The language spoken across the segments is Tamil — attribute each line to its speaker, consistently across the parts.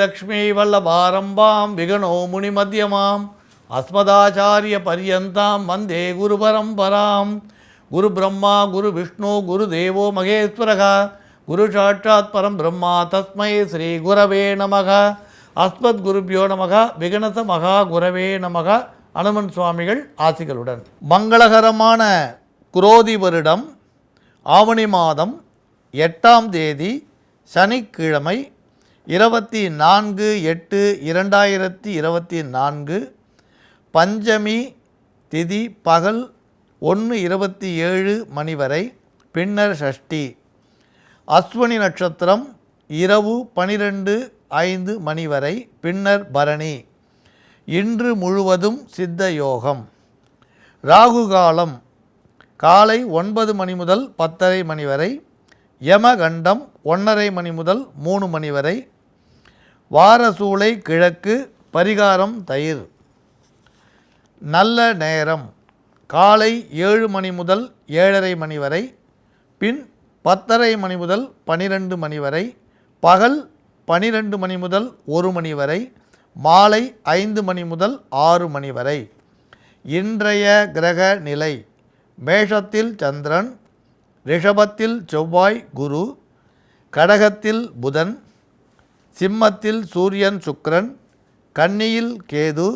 Speaker 1: லக்ஷ்மி வல்லபாரம்பாம் விகணோ முனிமத்தியமாம் அஸ்மதாச்சாரிய பரியந்தாம் வந்தே குரு பரம்பராம். குரு பிரம்மா குரு விஷ்ணு குரு தேவோ மகேஸ்வரக குரு சாட்சாத் பரம் பிரம்மா தஸ்மை ஸ்ரீ குரவே நமக. அஸ்மத் குருபியோ நமக விகனச மகா குரவே நமக. அனுமன் சுவாமிகள் ஆசிகளுடன். மங்களகரமான குரோதி வருடம் ஆவணி மாதம் எட்டாம் தேதி சனிக்கிழமை இருபத்தி நான்கு எட்டு இரண்டாயிரத்தி இருபத்தி நான்கு பஞ்சமி திதி பகல் ஒன்று இருபத்தி ஏழு மணி வரை பின்னர் ஷஷ்டி. அஸ்வினி நட்சத்திரம் இரவு பனிரெண்டு ஐந்து மணி வரை பின்னர் பரணி. இன்று முழுவதும் சித்த யோகம். ராகு காலம் காலை ஒன்பது மணி முதல் பத்தரை மணி வரை யமகண்டம் ஒன்றரை மணி முதல் மூணு மணி வரை வாரசூளை கிழக்கு பரிகாரம் தயிர். நல்ல நேரம். காலை ஏழு மணி முதல் ஏழரை மணி வரை பின் பத்தரை மணி முதல் பனிரெண்டு மணி வரை பகல் பனிரெண்டு மணி முதல் ஒரு மணி வரை மாலை ஐந்து மணி முதல் ஆறு மணி வரை. இன்றைய கிரக நிலை. மேஷத்தில் சந்திரன் ரிஷபத்தில் செவ்வாய் குரு கடகத்தில் புதன் சிம்மத்தில் சூரியன் சுக்ரன் கன்னியில் கேது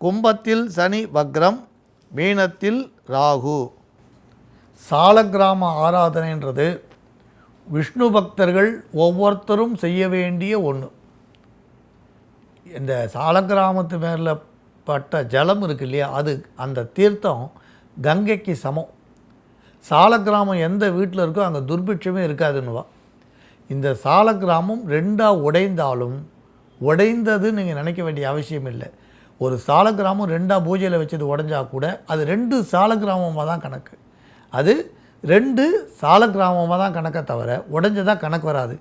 Speaker 1: கும்பத்தில் சனி வக்ரம் மீனத்தில் ராகு. சாலக்கிராம ஆராதனைன்றது விஷ்ணு பக்தர்கள் ஒவ்வொருத்தரும் செய்ய வேண்டிய ஒன்று இந்த சாலக்கிராமத்து மேலே பட்ட ஜலம் இருக்கு இல்லையா அது அந்த தீர்த்தம் கங்கைக்கு சமம். சாலக்கிராமம் எந்த வீட்டில் இருக்கோ அங்கே துர்பிட்சமே இருக்காதுன்னுவா. இந்த சால கிராமம் ரெண்டாக உடைந்தாலும் உடைந்தது நீங்கள் நினைக்க வேண்டிய அவசியம் இல்லை. ஒரு சாலக்கிராமம் ரெண்டாக பூஜையில் வச்சது உடஞ்சா கூட அது ரெண்டு சால கிராமமாக தான் கணக்கு. அது ரெண்டு சால கிராமமாக தான் கணக்கை தவிர உடஞ்சதாக கணக்கு வராது.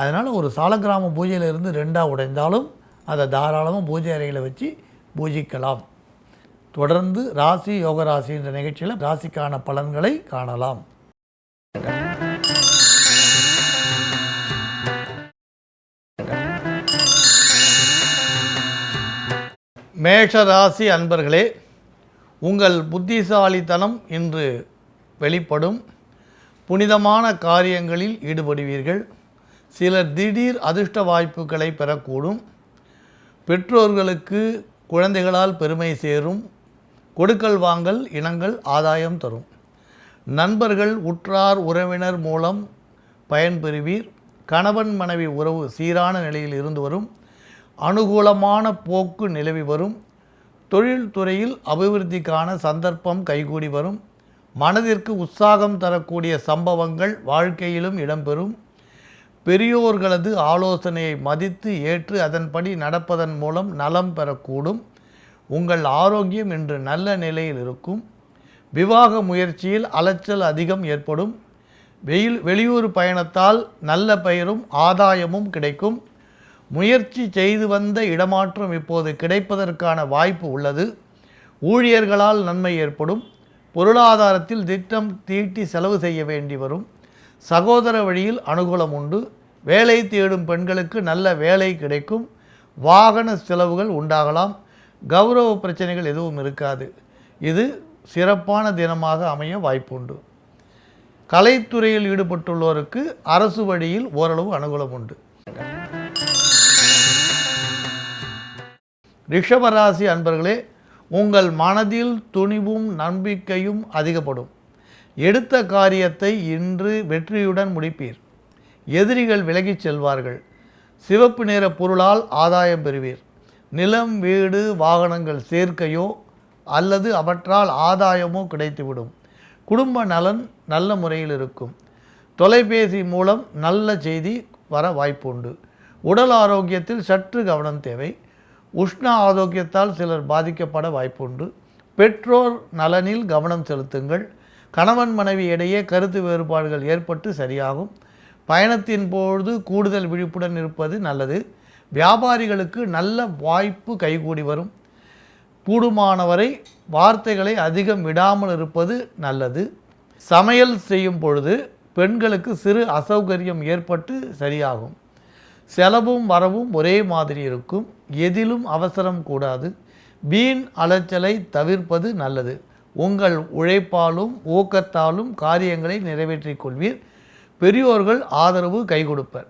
Speaker 1: அதனால் ஒரு சாலக்கிராம பூஜையில் இருந்து ரெண்டாக உடைந்தாலும் அதை தாராளமாக பூஜை அறையில் வச்சு பூஜிக்கலாம். தொடர்ந்து ராசி யோக ராசி என்ற நிகழ்ச்சியில் ராசிக்கான பலன்களை காணலாம். மேஷராசி அன்பர்களே உங்கள் புத்திசாலித்தனம் இன்று வெளிப்படும். புனிதமான காரியங்களில் ஈடுபடுவீர்கள். சிலர் திடீர் அதிர்ஷ்ட வாய்ப்புகளை பெறக்கூடும். பெற்றோர்களுக்கு குழந்தைகளால் பெருமை சேரும். கொடுக்கல் வாங்கல் இனங்கள் ஆதாயம் தரும். நண்பர்கள் உற்றார் உறவினர் மூலம் பயன்பெறுவீர். கணவன் மனைவி உறவு சீரான நிலையில் இருந்து வரும். அனுகூலமான போக்கு நிலவி வரும். தொழில்துறையில் அபிவிருத்திக்கான சந்தர்ப்பம் கைகூடி வரும். மனதிற்கு உற்சாகம் தரக்கூடிய சம்பவங்கள் வாழ்க்கையிலும் இடம்பெறும். பெரியோர்களது ஆலோசனையை மதித்து ஏற்று அதன்படி நடப்பதன் மூலம் நலம் பெறக்கூடும். உங்கள் ஆரோக்கியம் இன்று நல்ல நிலையில் இருக்கும். விவாக முயற்சியில் அலைச்சல் அதிகம் ஏற்படும். வெயில் வெளியூர் பயணத்தால் நல்ல பெயரும் ஆதாயமும் கிடைக்கும். முயற்சி செய்து வந்த இடமாற்றம் இப்போது கிடைப்பதற்கான வாய்ப்பு உள்ளது. ஊழியர்களால் நன்மை ஏற்படும். பொருளாதாரத்தில் திட்டம் தீட்டி செலவு செய்ய வேண்டி வரும். சகோதர வழியில் அனுகூலம் உண்டு. வேலை தேடும் பெண்களுக்கு நல்ல வேலை கிடைக்கும். வாகன செலவுகள் உண்டாகலாம். கௌரவ பிரச்சனைகள் எதுவும் இருக்காது. இது சிறப்பான தினமாக அமைய வாய்ப்புண்டு. கலைத்துறையில் ஈடுபட்டுள்ளோருக்கு அரசு வழியில் ஓரளவு அனுகூலம் உண்டு. ரிஷபராசி அன்பர்களே உங்கள் மனதில் துணிவும் நம்பிக்கையும் அதிகப்படும். எடுத்த காரியத்தை இன்று வெற்றியுடன் முடிப்பீர். எதிரிகள் விலகிச் செல்வார்கள். சிவப்பு நிற பொருளால் ஆதாயம் பெறுவீர். நிலம் வீடு வாகனங்கள் சேர்க்கையோ அல்லது அவற்றால் ஆதாயமோ கிடைத்துவிடும். குடும்ப நலன் நல்ல முறையில் இருக்கும். தொலைபேசி மூலம் நல்ல செய்தி வர வாய்ப்புண்டு. உடல் ஆரோக்கியத்தில் சற்று கவனம் தேவை. உஷ்ண ஆரோக்கியத்தால் சிலர் பாதிக்கப்பட வாய்ப்புண்டு. பெற்றோர் நலனில் கவனம் செலுத்துங்கள். கணவன் மனைவி இடையே கருத்து வேறுபாடுகள் ஏற்பட்டு சரியாகும். பயணத்தின் பொழுது கூடுதல் விழிப்புடன் இருப்பது நல்லது. வியாபாரிகளுக்கு நல்ல வாய்ப்பு கைகூடி வரும். கூடுமானவரை வார்த்தைகளை அதிகம் விடாமல் இருப்பது நல்லது. சமையல் செய்யும் பொழுது பெண்களுக்கு சிறு அசௌகரியம் ஏற்பட்டு சரியாகும். செலவும் வரவும் ஒரே மாதிரி இருக்கும். எதிலும் அவசரம் கூடாது. வீண் அலைச்சலை தவிர்ப்பது நல்லது. உங்கள் உழைப்பாலும் ஊக்கத்தாலும் காரியங்களை நிறைவேற்றிக் கொள்வீர். பெரியோர்கள் ஆதரவு கை கொடுப்பர்.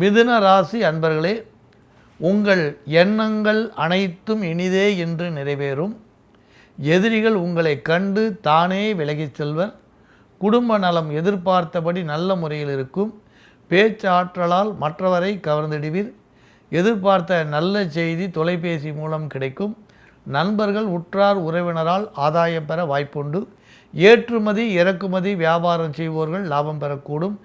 Speaker 1: மிதுன ராசி அன்பர்களே உங்கள் எண்ணங்கள் அனைத்தும் இனிதே என்று நிறைவேறும். எதிரிகள் உங்களை கண்டு தானே விலகிச் செல்வர். குடும்ப நலம் எதிர்பார்த்தபடி நல்ல முறையில் இருக்கும். பேச்சாற்றலால் மற்றவரை கவர்ந்திடுவீர். எதிர்பார்த்த நல்ல செய்தி தொலைபேசி மூலம் கிடைக்கும். நண்பர்கள் உற்றார் உறவினரால் ஆதாயம் பெற வாய்ப்புண்டு. ஏற்றுமதி இறக்குமதி வியாபாரம் செய்வோர்கள் லாபம் பெறக்கூடும்.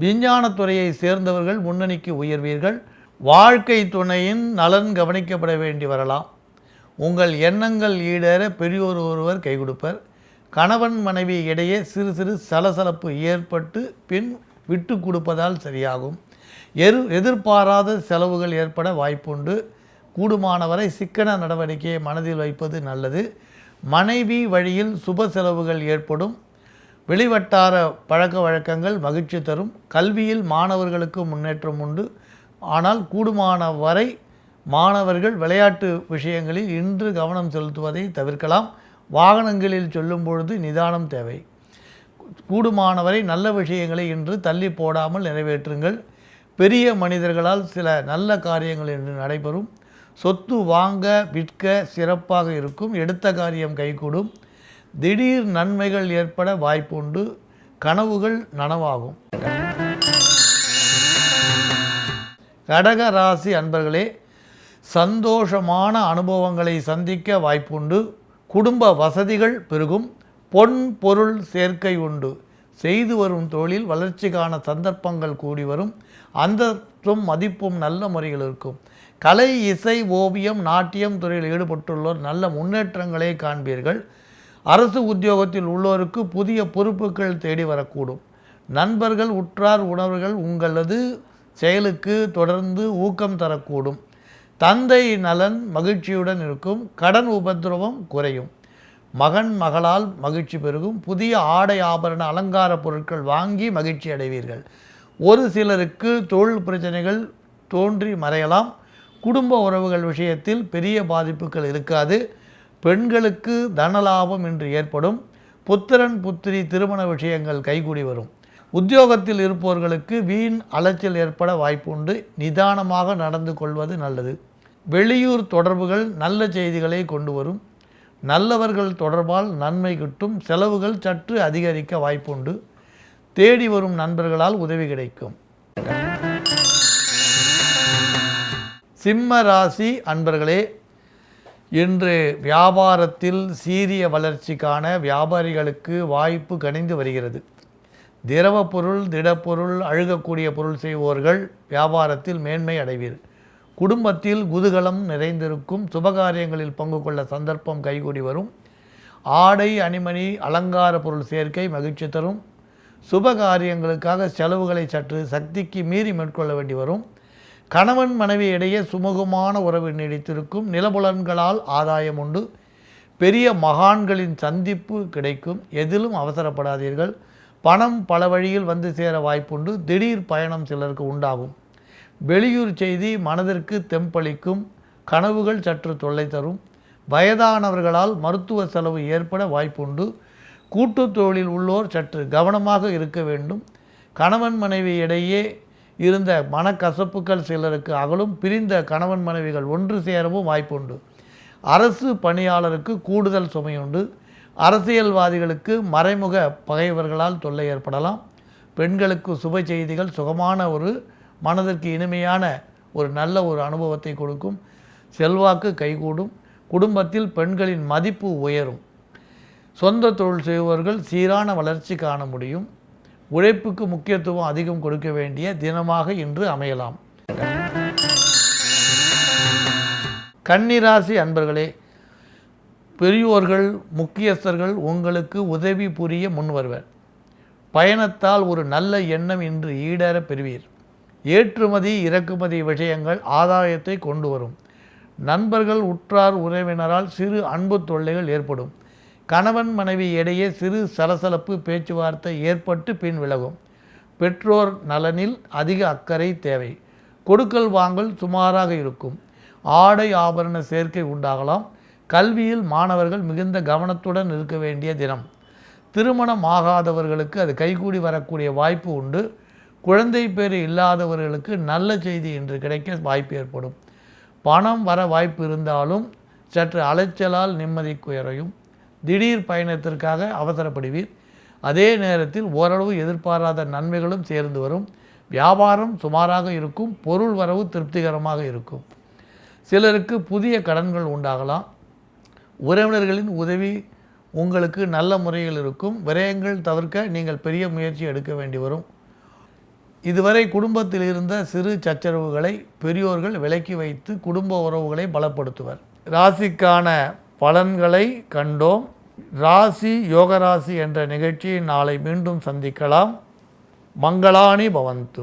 Speaker 1: விஞ்ஞானத்துறையை சேர்ந்தவர்கள் முன்னணிக்கு உயர்வீர்கள். வாழ்க்கை துணையின் நலன் கவனிக்கப்பட வேண்டி வரலாம். உங்கள் எண்ணங்கள் ஈடேற பெரியோர் ஒருவர் கை கொடுப்பர். கணவன் மனைவி இடையே சிறு சிறு சலசலப்பு ஏற்பட்டு பின் விட்டு கொடுப்பதால் சரியாகும். எரு எதிர்பாராத செலவுகள் ஏற்பட வாய்ப்புண்டு. கூடுமானவரை சிக்கன நடவடிக்கையை மனதில் வைப்பது நல்லது. மனைவி வழியில் சுப செலவுகள் ஏற்படும். வெளிவட்டார பழக்க வழக்கங்கள் மகிழ்ச்சி தரும். கல்வியில் மாணவர்களுக்கு முன்னேற்றம் உண்டு. ஆனால் கூடுமான வரை மாணவர்கள் விளையாட்டு விஷயங்களில் இன்று கவனம் செலுத்துவதை தவிர்க்கலாம். வாகனங்களில் சொல்லும் பொழுது நிதானம் தேவை. கூடுமானவரை நல்ல விஷயங்களை இன்று தள்ளி போடாமல் நிறைவேற்றுங்கள். பெரிய மனிதர்களால் சில நல்ல காரியங்கள் இன்று நடைபெறும். சொத்து வாங்க விற்க சிறப்பாக இருக்கும். எடுத்த காரியம் கைகூடும். திடீர் நன்மைகள் ஏற்பட வாய்ப்புண்டு. கனவுகள் நனவாகும். கடக ராசி அன்பர்களே சந்தோஷமான அனுபவங்களை சந்திக்க வாய்ப்புண்டு. குடும்ப வசதிகள் பெருகும். பொன் பொருள் சேர்க்கை உண்டு. செய்து வரும் தொழில் வளர்ச்சிக்கான சந்தர்ப்பங்கள் கூடி வரும். அந்தஸ்தும் மதிப்பும் நல்ல முறையில் இருக்கும். கலை இசை ஓவியம் நாட்டியம் துறையில் ஈடுபட்டுள்ளோர் நல்ல முன்னேற்றங்களை காண்பீர்கள். அரசு உத்தியோகத்தில் உள்ளோருக்கு புதிய பொறுப்புகள் தேடி வரக்கூடும். நண்பர்கள் உற்றார் உணர்வுகள் உங்களது செயலுக்கு தொடர்ந்து ஊக்கம் தரக்கூடும். தந்தை நலன் மகிழ்ச்சியுடன் இருக்கும் கடன் உபதிரவம் குறையும். மகன் மகளால் மகிழ்ச்சி பெருகும் புதிய ஆடை ஆபரண அலங்கார பொருட்கள் வாங்கி மகிழ்ச்சி அடைவீர்கள். ஒரு சிலருக்கு தொழில் பிரச்சனைகள் தோன்றி மறையலாம். குடும்ப உறவுகள் விஷயத்தில் பெரிய பாதிப்புகள் இருக்காது. பெண்களுக்கு தனலாபம் என்று ஏற்படும். புத்திரன் புத்திரி திருமண விஷயங்கள் கைகூடி வரும். உத்தியோகத்தில் இருப்பவர்களுக்கு வீண் அலைச்சல் ஏற்பட வாய்ப்புண்டு. நிதானமாக நடந்து கொள்வது நல்லது. வெளியூர் தொடர்புகள் நல்ல செய்திகளை கொண்டு வரும். நல்லவர்கள் தொடர்பால் நன்மை கிட்டும். செலவுகள் சற்று அதிகரிக்க வாய்ப்புண்டு. தேடி வரும் நண்பர்களால் உதவி கிடைக்கும். சிம்ம ராசி அன்பர்களே இன்று வியாபாரத்தில் சீரிய வளர்ச்சிக்கான வியாபாரிகளுக்கு வாய்ப்பு கணிந்து வருகிறது. திரவ பொருள் திடப்பொருள் அழுகக்கூடிய பொருள் செய்வோர்கள் வியாபாரத்தில் மேன்மை அடைவீர். குடும்பத்தில் குதூகலம் நிறைந்திருக்கும் சுபகாரியங்களில் பங்கு கொள்ள சந்தர்ப்பம் கைகூடி வரும். ஆடை அணிமணி அலங்கார பொருள் சேர்க்கை மகிழ்ச்சி தரும். சுபகாரியங்களுக்காக செலவுகளை சற்று சக்திக்கு மீறி மேற்கொள்ள வேண்டி வரும். கணவன் மனைவி இடையே சுமூகமான உறவு நீடித்திருக்கும். நிலபுலன்களால் ஆதாயம் உண்டு. பெரிய மகான்களின் சந்திப்பு கிடைக்கும். எதிலும் அவசரப்படாதீர்கள். பணம் பல வழியில் வந்து சேர வாய்ப்புண்டு. திடீர் பயணம் சிலருக்கு உண்டாகும். வெளியூர் செய்தி மனதிற்கு தெம்பளிக்கும். கனவுகள் சற்று தொல்லை தரும். வயதானவர்களால் மருத்துவ செலவு ஏற்பட வாய்ப்புண்டு. கூட்டுத் தொழில் உள்ளோர் சற்று கவனமாக இருக்க வேண்டும். கணவன் மனைவி இடையே இருந்த மனக்கசப்புகள் சிலருக்கு அகலும். பிரிந்த கணவன் மனைவிகள் ஒன்று சேரவும் வாய்ப்புண்டு. அரசு பணியாளருக்கு கூடுதல் சுமையுண்டு. அரசியல்வாதிகளுக்கு மறைமுக பகைவர்களால் தொல்லை ஏற்படலாம். பெண்களுக்கு சுப செய்திகள் சுகமான ஒரு மனதிற்கு இனிமையான ஒரு நல்ல ஒரு அனுபவத்தை கொடுக்கும். செல்வாக்கு கைகூடும். குடும்பத்தில் பெண்களின் மதிப்பு உயரும். சொந்த தொழில் செய்பவர்கள் சீரான வளர்ச்சி காண முடியும். உழைப்புக்கு முக்கியத்துவம் அதிகம் கொடுக்க வேண்டிய தினமாக இன்று அமையலாம். கன்னிராசி அன்பர்களே பெரியோர்கள் முக்கியஸ்தர்கள் உங்களுக்கு உதவி புரிய முன்வருவர் பயணத்தால் ஒரு நல்ல எண்ணம் இன்று ஈடேற பெறுவீர். ஏற்றுமதி இறக்குமதி விஷயங்கள் ஆதாயத்தை கொண்டு வரும். நண்பர்கள் உற்றார் உறவினரால் சிறு அன்பு தொல்லைகள் ஏற்படும். கணவன் மனைவி இடையே சிறு சலசலப்பு பேச்சுவார்த்தை ஏற்பட்டு பின் விலகும். பெற்றோர் நலனில் அதிக அக்கறை தேவை. கொடுக்கல் வாங்கல் சுமாராக இருக்கும். ஆடை ஆபரண சேர்க்கை உண்டாகலாம். கல்வியில் மாணவர்கள் மிகுந்த கவனத்துடன் இருக்க வேண்டிய தினம். திருமணம் ஆகாதவர்களுக்கு அது கைகூடி வரக்கூடிய வாய்ப்பு உண்டு. குழந்தை பேர் இல்லாதவர்களுக்கு நல்ல செய்தி இன்று கிடைக்க வாய்ப்பு ஏற்படும். பணம் வர வாய்ப்பு இருந்தாலும் சற்று அலைச்சலால் நிம்மதி குறையும். திடீர் பயணத்திற்காக அவசரப்படுவீர். அதே நேரத்தில் ஓரளவு எதிர்பாராத நன்மைகளும் சேர்ந்து வரும். வியாபாரம் சுமாராக இருக்கும். பொருள் வரவு திருப்திகரமாக இருக்கும். சிலருக்கு புதிய கடன்கள் உண்டாகலாம். உறவினர்களின் உதவி உங்களுக்கு நல்ல முறையில் இருக்கும். விரயங்கள் தவிர்க்க நீங்கள் பெரிய முயற்சி எடுக்க வேண்டி வரும். இதுவரை குடும்பத்தில் இருந்த சிறு சச்சரவுகளை பெரியோர்கள் விலக்கி வைத்து குடும்ப உறவுகளை பலப்படுத்துவர். ராசிக்கான பலன்களை கண்டோம். ராசி யோகராசி என்ற நிகழ்ச்சியை நாளை மீண்டும் சந்திக்கலாம். மங்களானி பவந்து.